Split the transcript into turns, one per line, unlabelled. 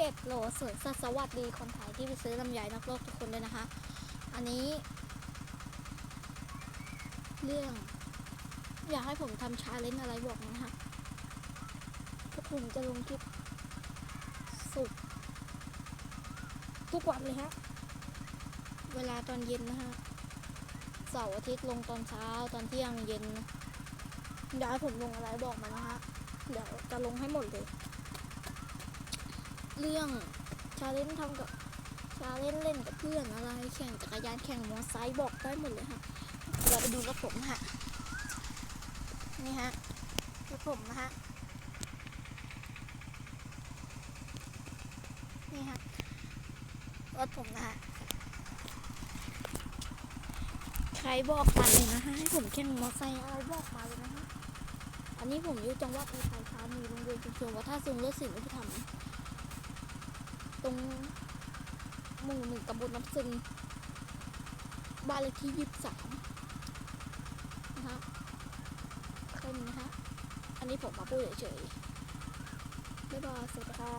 เจ็ดโหลสวยสัสสวัสดีคนไทยที่ไปซื้อลำไยนักโลกทุกคนด้วยนะคะ อันนี้ เรื่อง อยากให้ผมทำชาเลนจ์อะไรบอกนะฮะพวกผมจะลงคลิปสุกทุกวันเลยฮะ เวลาตอนเย็นนะฮะเสาร์อาทิตย์ลงตอนเช้าตอนเที่ยงเย็นอยากให้ผมลงอะไรบอกมานะฮะเดี๋ยวจะลงให้หมดเลย เรื่องชาเลนจ์ทำกับชาเลนจ์เล่นกับเพื่อนอะไรแข่งจักรยานแข่งมอเตอร์ไซค์บอกได้หมดเลยฮะเราไปดูรถผมฮะนี่ฮะรถผมนะฮะนี่ฮะรถผมนะฮะใครบอกมาเลยนะฮะให้ผมแข่งมอเตอร์ไซค์อะไรบอกมาเลยนะฮะอันนี้ผมอยู่จังหวัดอุทัยธานีโรงเรียนชุมชนวัฒนศิลป์รถศิลป์อุปถัมภ์ รงหมู่หนึ่งตำบลน้ำซึมบ้านเลขที่ยี่สิบสามนะคะแค่นี้นะฮะอันนี้ผมมาพูดเฉยๆบ๊ายบายสวัสดีค่ะ